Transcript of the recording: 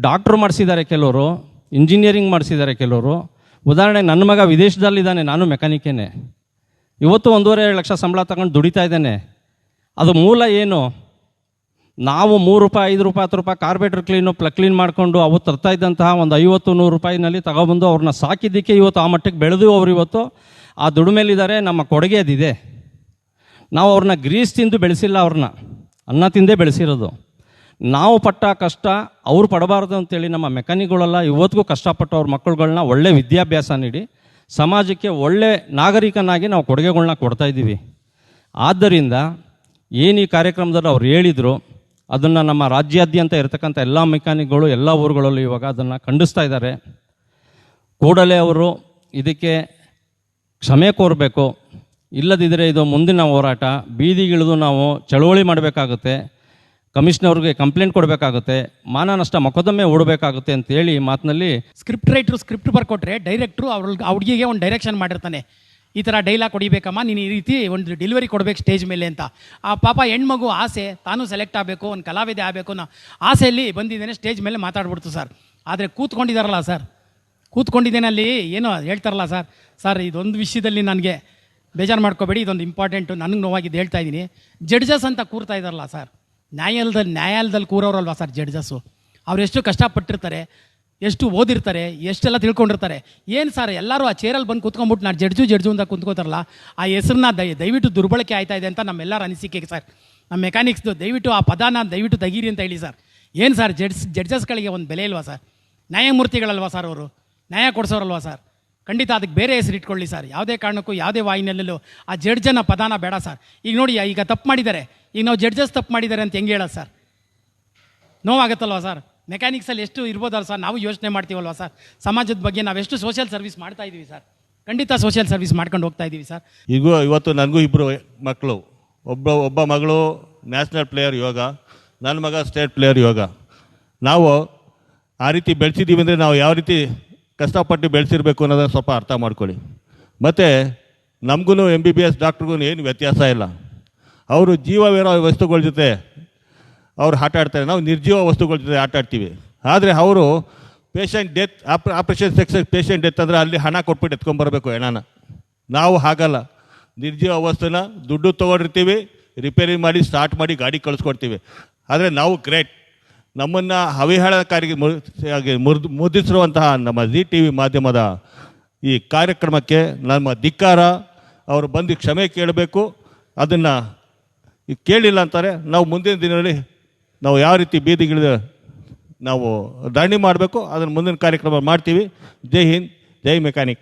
Doctor ಮಾಡಿಸಿದ್ದಾರೆ ಕೆಲವರು engineering ಮಾಡಿಸಿದ್ದಾರೆ ಕೆಲವರು. ಉದಾಹರಣೆ, ನನ್ನ ಮಗ ವಿದೇಶದಲ್ಲಿದ್ದಾನೆ, ನಾನು ಮೆಕ್ಯಾನಿಕೇನೆ ಇವತ್ತು ಒಂದೂವರೆ ಲಕ್ಷ ಸಂಬಳ ತಗೊಂಡು ದುಡಿತಾ ಇದ್ದಾನೆ. ಅದು ಮೂಲ ಏನು? ನಾವು ಮೂರು ರೂಪಾಯಿ, ಐದು ರೂಪಾಯಿ, ಹತ್ತು ರೂಪಾಯಿ ಕಾರ್ಬೇಟ್ರ್ ಕ್ಲೀನು ಪ್ಲ, ಕ್ಲೀನ್ ಮಾಡಿಕೊಂಡು ಅವು ತರ್ತಾ ಇದ್ದಂತಹ ಒಂದು ಐವತ್ತು ನೂರು ರೂಪಾಯಿನಲ್ಲಿ ತಗೊಬಂದು ಅವ್ರನ್ನ ಸಾಕಿದ್ದಕ್ಕೆ ಇವತ್ತು ಆ ಮಟ್ಟಕ್ಕೆ ಬೆಳೆದು ಅವರು ಇವತ್ತು ಆ ದುಡಿಮೆಲಿದ್ದಾರೆ ನಮ್ಮ ಕೊಡುಗೆ ಅದಿದೆ. ನಾವು ಅವ್ರನ್ನ ಗ್ರೀಸ್ ತಿಂದು ಬೆಳೆಸಿಲ್ಲ ಅವ್ರನ್ನ. ಅನ್ನ ತಿಂದೇ ಬೆಳೆಸಿರೋದು. ನಾವು ಪಟ್ಟ ಕಷ್ಟ ಅವರು ಪಡಬಾರ್ದು ಅಂತೇಳಿ ನಮ್ಮ ಮೆಕ್ಯಾನಿಕ್ಗಳೆಲ್ಲ ಇವತ್ತಿಗೂ ಕಷ್ಟಪಟ್ಟು ಅವ್ರ ಮಕ್ಕಳುಗಳನ್ನ ಒಳ್ಳೆ ವಿದ್ಯಾಭ್ಯಾಸ ನೀಡಿ ಸಮಾಜಕ್ಕೆ ಒಳ್ಳೆ ನಾಗರಿಕನಾಗಿ ನಾವು ಕೊಡುಗೆಗಳನ್ನ ಕೊಡ್ತಾ ಇದ್ದೀವಿ. ಆದ್ದರಿಂದ ಏನು ಈ ಕಾರ್ಯಕ್ರಮದಲ್ಲಿ ಅವ್ರು ಹೇಳಿದರು, ಅದನ್ನು ನಮ್ಮ ರಾಜ್ಯಾದ್ಯಂತ ಇರತಕ್ಕಂಥ ಎಲ್ಲ ಮೆಕ್ಯಾನಿಕ್ಗಳು ಎಲ್ಲ ಊರುಗಳಲ್ಲೂ ಇವಾಗ ಅದನ್ನು ಖಂಡಿಸ್ತಾ ಇದ್ದಾರೆ. ಕೂಡಲೇ ಅವರು ಇದಕ್ಕೆ ಕ್ಷಮೆ ಕೋರಬೇಕು. ಇಲ್ಲದಿದ್ದರೆ ಇದು ಮುಂದಿನ ಹೋರಾಟ. ಬೀದಿಗಿಳಿದು ನಾವು ಚಳುವಳಿ ಮಾಡಬೇಕಾಗುತ್ತೆ. ಕಮಿಷನರ್ಗೆ ಕಂಪ್ಲೇಂಟ್ ಕೊಡಬೇಕಾಗುತ್ತೆ, ಮಾನ ನಷ್ಟ ಮೊಕದ್ದಮೆ ಓಡಬೇಕಾಗುತ್ತೆ ಅಂತ ಹೇಳಿ ಮಾತಿನಲ್ಲಿ ಸ್ಕ್ರಿಪ್ಟ್ ರೈಟ್ರು ಸ್ಕ್ರಿಪ್ಟ್ ಬರ್ಕೊಟ್ರೆ ಡೈರೆಕ್ಟ್ರು ಅವ್ರ ಹುಡುಗಿಗೆ ಒಂದು ಡೈರೆಕ್ಷನ್ ಮಾಡಿರ್ತಾನೆ. ಈ ಥರ ಡೈಲಾಗ್ ಹೊಡಿಬೇಕಮ್ಮ, ನೀನು ಈ ರೀತಿ ಒಂದು ಡೆಲಿವರಿ ಕೊಡಬೇಕು ಸ್ಟೇಜ್ ಮೇಲೆ ಅಂತ. ಆ ಪಾಪ ಹೆಣ್ಮಗು ಆಸೆ, ತಾನು ಸೆಲೆಕ್ಟ್ ಆಗಬೇಕು, ಒಂದು ಕಲಾವಿದೆ ಆಗಬೇಕು ಅನ್ನೋ ಆಸೆಯಲ್ಲಿ ಬಂದಿದ್ದೇನೆ ಸ್ಟೇಜ್ ಮೇಲೆ ಮಾತಾಡ್ಬಿಡ್ತು ಸರ್ ಆದರೆ ಕೂತ್ಕೊಂಡಿದ್ದಾರಲ್ಲ ಸರ್ ಕೂತ್ಕೊಂಡಿದ್ದೇನೆ ಅಲ್ಲಿ, ಏನೋ ಹೇಳ್ತಾರಲ್ಲ ಸರ್ ಸರ್ ಇದೊಂದು ವಿಷಯದಲ್ಲಿ ನನಗೆ ಬೇಜಾರು ಮಾಡ್ಕೋಬೇಡಿ, ಇದೊಂದು ಇಂಪಾರ್ಟೆಂಟು ನನಗೆ ನೋವಾಗಿದ್ದು ಹೇಳ್ತಾ ಇದ್ದೀನಿ. ಜಡ್ಜಸ್ ಅಂತ ಕೂರ್ತಾ ಇದ್ದಾರಲ್ಲ ಸರ್ ನ್ಯಾಯಾಲಯದಲ್ಲಿ ನ್ಯಾಯಾಲಯದಲ್ಲಿ ಕೂರೋರಲ್ವಾ ಸರ್ ಜಡ್ಜಸ್ಸು? ಅವ್ರು ಎಷ್ಟು ಕಷ್ಟಪಟ್ಟಿರ್ತಾರೆ, ಎಷ್ಟು ಓದಿರ್ತಾರೆ, ಎಷ್ಟೆಲ್ಲ ತಿಳ್ಕೊಂಡಿರ್ತಾರೆ? ಏನು ಸರ್ ಎಲ್ಲರೂ ಆ ಚೇರಲ್ಲಿ ಬಂದು ಕುತ್ಕೊಂಬಿಟ್ಟು ನಾನು ಜಡ್ಜು ಜಡ್ಜು ಅಂತ ಕುತ್ಕೋತಾರಲ್ಲ, ಆ ಹೆಸರನ್ನ ದಯ, ದಯವಿಟ್ಟು ದುರ್ಬಳಕೆ ಆಯ್ತಾ ಇದೆ ಅಂತ ನಮ್ಮೆಲ್ಲರ ಅನಿಸಿಕೆ ಸರ್. ನಮ್ಮ ಮೆಕ್ಯಾನಿಕ್ಸ್ದು ದಯವಿಟ್ಟು, ಆ ಪದಾನ ದಯವಿಟ್ಟು ತೆಗೀರಿ ಅಂತ ಹೇಳಿ ಸರ್. ಏನು ಸರ್ ಜಡ್ಜ್, ಜಡ್ಜಸ್ಗಳಿಗೆ ಒಂದು ಬೆಲೆ ಇಲ್ವಾ ಸರ್? ನ್ಯಾಯಮೂರ್ತಿಗಳಲ್ವಾ ಸರ್ ಅವರು? ನ್ಯಾಯ ಕೊಡಿಸೋರಲ್ವಾ ಸರ್? ಖಂಡಿತ ಅದಕ್ಕೆ ಬೇರೆ ಹೆಸರು ಇಟ್ಕೊಳ್ಳಿ ಸರ್. ಯಾವುದೇ ಕಾರಣಕ್ಕೂ, ಯಾವುದೇ ವಾಹಿನಿಯಲ್ಲೂ ಆ ಜಡ್ಜನ ಪದಾನ ಬೇಡ ಸರ್. ಈಗ ನೋಡಿ, ಈಗ ತಪ್ಪು ಮಾಡಿದ್ದಾರೆ. ಈಗ ನಾವು ಜಡ್ಜಸ್ ತಪ್ಪು ಮಾಡಿದ್ದಾರೆ ಅಂತ ಹೆಂಗೆ ಹೇಳೋದು ಸರ್? ನೋವಾಗತ್ತಲ್ವಾ ಸರ್? ಮೆಕ್ಯಾನಿಕ್ಸಲ್ಲಿ ಎಷ್ಟು ಇರ್ಬೋದಲ್ಲ ಸರ್? ನಾವು ಯೋಚನೆ ಮಾಡ್ತೀವಲ್ವ ಸರ್? ಸಮಾಜದ ಬಗ್ಗೆ ನಾವೆಷ್ಟು ಸೋಷಿಯಲ್ ಸರ್ವಿಸ್ ಮಾಡ್ತಾ ಇದ್ದೀವಿ ಸರ್? ಖಂಡಿತ ಸೋಷಿಯಲ್ ಸರ್ವಿಸ್ ಮಾಡ್ಕೊಂಡು ಹೋಗ್ತಾ ಇದ್ದೀವಿ ಸರ್. ಈಗ ಇವತ್ತು ನನಗೂ ಇಬ್ಬರು ಮಕ್ಕಳು ಒಬ್ಬ ಒಬ್ಬ ಮಗಳು ನ್ಯಾಷನಲ್ ಪ್ಲೇಯರ್ ಯೋಗ ನನ್ನ ಮಗ ಸ್ಟೇಟ್ ಪ್ಲೇಯರ್ ಯೋಗ ನಾವು ಆ ರೀತಿ ಬೆಳೆಸಿದ್ದೀವಿ ಅಂದರೆ ನಾವು ಯಾವ ರೀತಿ ಕಷ್ಟಪಟ್ಟು ಬೆಳೆಸಿರ್ಬೇಕು ಅನ್ನೋದನ್ನು ಸ್ವಲ್ಪ ಅರ್ಥ ಮಾಡ್ಕೊಳ್ಳಿ. ಮತ್ತು ನಮಗೂ ಎಂ ಬಿ ಬಿ ಎಸ್ ಡಾಕ್ಟ್ರಿಗೂ ಏನು ವ್ಯತ್ಯಾಸ ಇಲ್ಲ. ಅವರು ಜೀವವಿರೋ ವಸ್ತುಗಳ ಜೊತೆ ಅವ್ರು ಆಟ ಆಡ್ತಾರೆ ನಾವು ನಿರ್ಜೀವ ವಸ್ತುಗಳ ಜೊತೆ ಆಟ ಆಡ್ತೀವಿ ಆದರೆ ಅವರು patient death of operation section patient death ಅಂದರೆ ಅಲ್ಲಿ ಹಣ ಕೊಟ್ಬಿಟ್ಟು ಎತ್ಕೊಂಬರ್ಬೇಕು ಹೆಣನ. ನಾವು ಹಾಗಲ್ಲ. ನಿರ್ಜೀವ ವಸ್ತುನ ದುಡ್ಡು ತೊಗೊಂಡಿರ್ತೀವಿ ರಿಪೇರಿ ಮಾಡಿ ಸ್ಟಾರ್ಟ್ ಮಾಡಿ ಗಾಡಿ ಕಳಿಸ್ಕೊಡ್ತೀವಿ. ಆದರೆ ನಾವು ಗ್ರೇಟ್ ನಮ್ಮನ್ನು ಅವಿಹೇಳಕಾರಿಗೆ ಮುರಿದು ಮುದ್ರಿಸಿರುವಂತಹ ನಮ್ಮ ಜಿ ಟಿ ವಿ ಮಾಧ್ಯಮದ ಈ ಕಾರ್ಯಕ್ರಮಕ್ಕೆ ನಮ್ಮ ಧಿಕ್ಕಾರ, ಅವರು ಬಂದು ಕ್ಷಮೆ ಕೇಳಬೇಕು. ಅದನ್ನು ಈಗ ಕೇಳಿಲ್ಲ ಅಂತಾರೆ, ನಾವು ಮುಂದಿನ ದಿನಗಳಲ್ಲಿ ನಾವು ಯಾವ ರೀತಿ ಬೀದಿಗಿಳಿದ ನಾವು ದಾಣಿ ಮಾಡಬೇಕು, ಅದನ್ನು ಮುಂದಿನ ಕಾರ್ಯಕ್ರಮ ಮಾಡ್ತೀವಿ. ಜೈ ಹಿಂದ್, ಜೈ ಮೆಕ್ಯಾನಿಕ್.